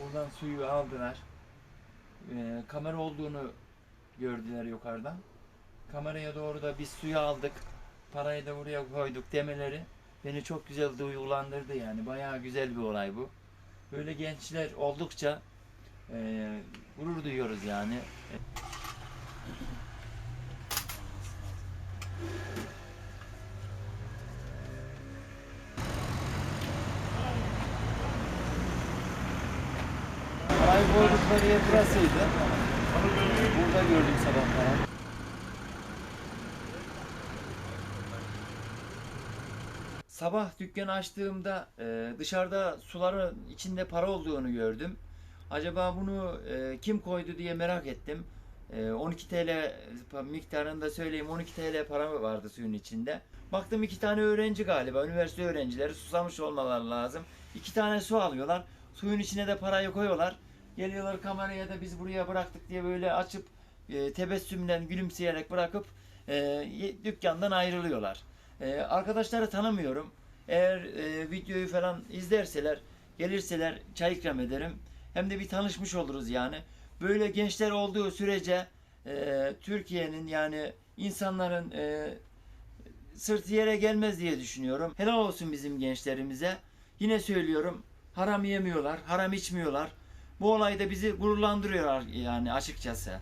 buradan suyu aldılar. Ee, kamera olduğunu gördüler yukarıdan. Kameraya doğru da biz suyu aldık. Parayı da buraya koyduk demeleri beni çok güzel duygulandırdı yani. Bayağı güzel bir olay bu. Böyle gençler oldukça e, gurur duyuyoruz yani. Parayı koydukları yer burasıydı. Burada gördüm sabah falan. Sabah dükkanı açtığımda e, dışarıda suların içinde para olduğunu gördüm. Acaba bunu e, kim koydu diye merak ettim. E, 12 TL miktarını da söyleyeyim 12 TL para vardı suyun içinde. Baktım iki tane öğrenci galiba üniversite öğrencileri susamış olmaları lazım. İki tane su alıyorlar. Suyun içine de parayı koyuyorlar. Geliyorlar kameraya da biz buraya bıraktık diye böyle açıp e, tebessümden gülümseyerek bırakıp e, dükkandan ayrılıyorlar. E, arkadaşları tanımıyorum. Eğer e, videoyu falan izlerseler, gelirseler çay ikram ederim. Hem de bir tanışmış oluruz yani. Böyle gençler olduğu sürece e, Türkiye'nin yani insanların e, sırtı yere gelmez diye düşünüyorum. Helal olsun bizim gençlerimize. Yine söylüyorum haram yemiyorlar, haram içmiyorlar. Bu olay da bizi gururlandırıyor yani açıkçası.